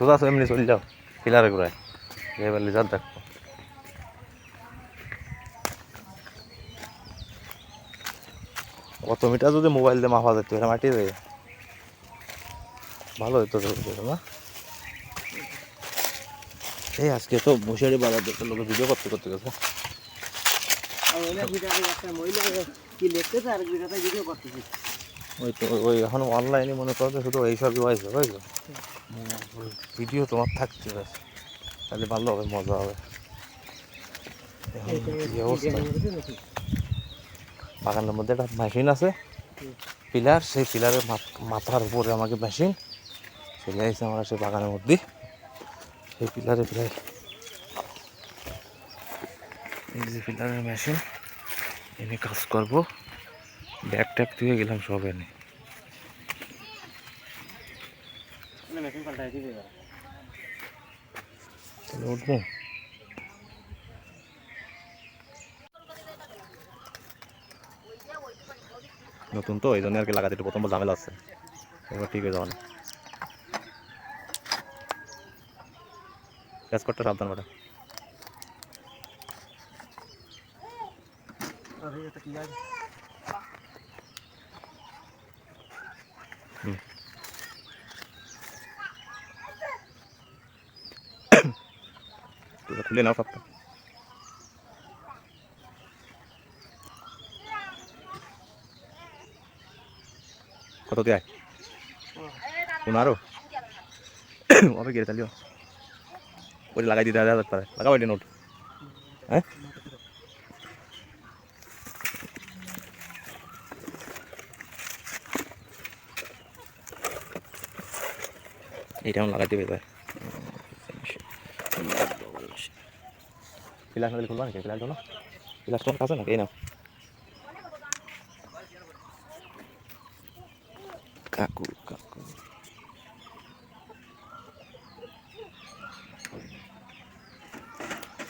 সোজা এমনি চলে যাও পিলারে ঘুরায়। এবার লিজার দেখো। কত মিটার যদি মোবাইল দিয়ে মাপা যেত, এটা মাটি দেয় ভালো হতো না? এই আজকে তো মশারি বাজার দেখতে লোকে ভিডিও করতে করতে গেছে। মহিলা কি লিখতেছে আর ভিডিও করতেছে। ওই তো ওই এখন অনলাইনে মনে করো শুধু এইসবই হয়েছে বুঝলো ভিডিও তোমার থাকতে হবে তাহলে ভালো হবে মজা হবে। বাগানের মধ্যে একটা মেশিন আছে। পিলার সেই পিলারের মাথার উপরে আমাকে মেশিন চলে আসছে আমরা সেই বাগানের মধ্যে। সেই পিলারে প্রায় এই যে পিলারের মেশিন এনে কাজ করব। ব্যাগ ট্যাগ ধুয়ে গেলাম সব এনে। উঠবো। নতুন তো এই জন্য আর কি লাগাতে একটু প্রথম ঝামেলা আছে। এবার ঠিক হয়ে যাবে না। কাজ করতে সাবধান আর এটা কি লাগে খুলে নাও সবটা। কত দিয়ে পনেরো হবে গিয়ে তাহলে ওই লাগাই দিতে হাজার পারে লাগাও এটা নোট। হ্যাঁ? আমার লাগাই দেবে এবার। পিলাস নাহলে খুলবা নাকি? পিলাস না পিলাস তোমার কাছে নাকি এই নাও। কাকু কাকু।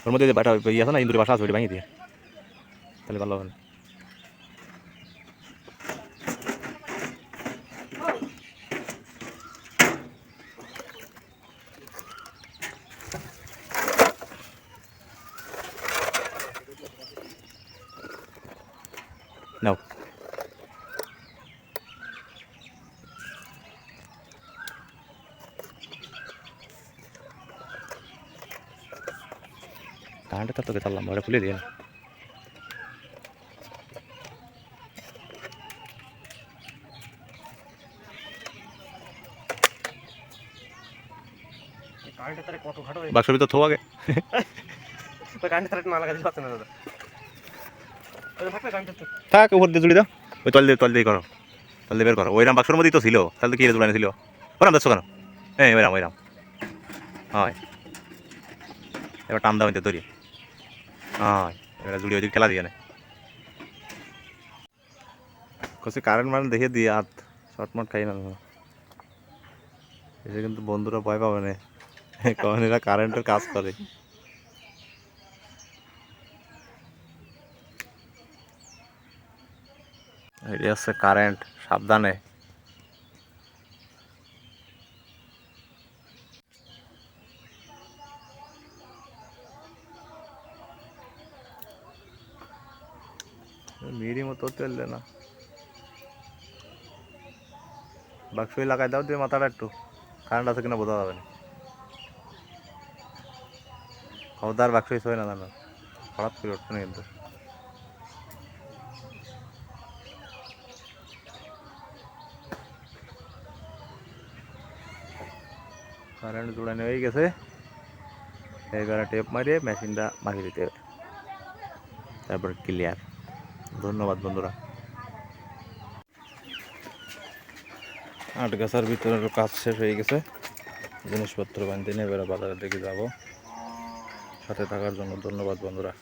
ওর মধ্যে বাটা ইয়ে আছে না ইন্দুরি বাসা আছে ওইটা ভাঙিয়ে দিয়ে তাহলে ভালো হবে। নাও। কারেন্টের তার তোকে চাললাম ওটা খুলে দিয়ে না। কারেন্টের তারে কত ঘাটো বাক্সের ভিতর থো আগে। তারে না লাগাতে পারছে না দাদা ওই থাকলে কারেন্টের তো থাক, উপর দিয়ে জুড়ে দাও ওই তল দিয়ে তল দিয়ে করো। তল দিয়ে বের করো। ওইরাম বাক্সের মধ্যেই তো ছিল। তাহলে তো কি জুড়ানো ছিল? ওরাম দেখছ কেন? হ্যাঁ ওইরাম ওইরাম হয়। এবার টান দাও তৈরি হয়। এবার জুড়ি ওই দিকে খেলা দিয়ে না। কসে কারেন্ট মানে দেখে দিয়ে হাত শর্টমট খাই না। এসে কিন্তু বন্ধুরা ভয় পাবে না। কারেন্টের কাজ করে। এটি হচ্ছে কারেন্ট সাবধানে। মিরি মতো চললে না। বাক্সই লাগাই দাও দিয়ে মাথাটা একটু। কারেন্ট আছে কিনা বোঝা যাবে না। খবরদার বাক্সই সই না জানো। হঠাৎ করে উঠবে না কিন্তু। কারেন্ট জোড়ানো হয়ে গেছে। এবারে টেপ মারিয়ে মেশিনটা মাখিয়ে দিতে হবে। তারপর ক্লিয়ার ধন্যবাদ বন্ধুরা। আটগাছার ভিতরে কাজ শেষ হয়ে গেছে। জিনিসপত্র বানিয়ে নিয়ে এবার বাজারের দিকে যাব। সাথে থাকার জন্য ধন্যবাদ বন্ধুরা।